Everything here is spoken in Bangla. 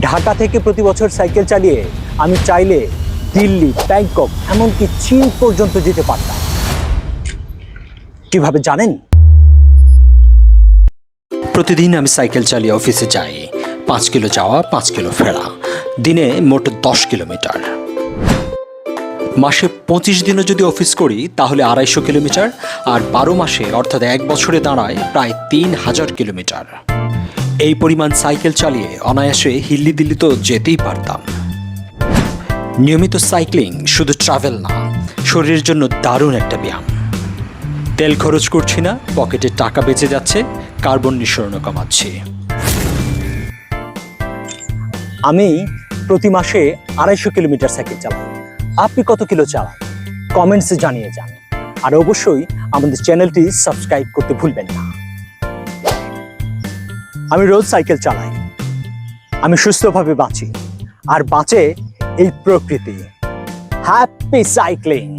ঢাকা থেকে প্রতি বছর সাইকেল চালিয়ে আমি চাইলে দিল্লি, ব্যাংকক, এমনকি চীন পর্যন্ত যেতে পারতাম। কীভাবে জানেন? প্রতিদিন আমি সাইকেল চালিয়ে অফিসে যাই। পাঁচ কিলো যাওয়া, পাঁচ কিলো ফেরা। দিনে মোট দশ কিলোমিটার। মাসে পঁচিশ দিনও যদি অফিস করি, তাহলে আড়াইশো কিলোমিটার। আর বারো মাসে অর্থাৎ এক বছরে দাঁড়ায়, প্রায় তিন হাজার কিলোমিটার। এই পরিমাণ সাইকেল চালিয়ে অনায়াসে হিল্লি দিল্লি তো যেতেই পারতাম। নিয়মিত সাইক্লিং শুধু ট্রাভেল না, শরীরের জন্য দারুণ একটা ব্যায়াম। তেল খরচ করছি না, পকেটে টাকা বেঁচে যাচ্ছে, কার্বন নিঃসরণও কমাচ্ছি। আমি প্রতি মাসে আড়াইশো কিলোমিটার সাইকেল চালাই। আপনি কত কিলো চালান? কমেন্টসে জানিয়ে যান। আর অবশ্যই আমাদের চ্যানেলটি সাবস্ক্রাইব করতে ভুলবেন না। আমি রোজ সাইকেল চালাই। আমি সুস্থভাবে বাঁচি। আর বাঁচে এই প্রকৃতি। Happy cycling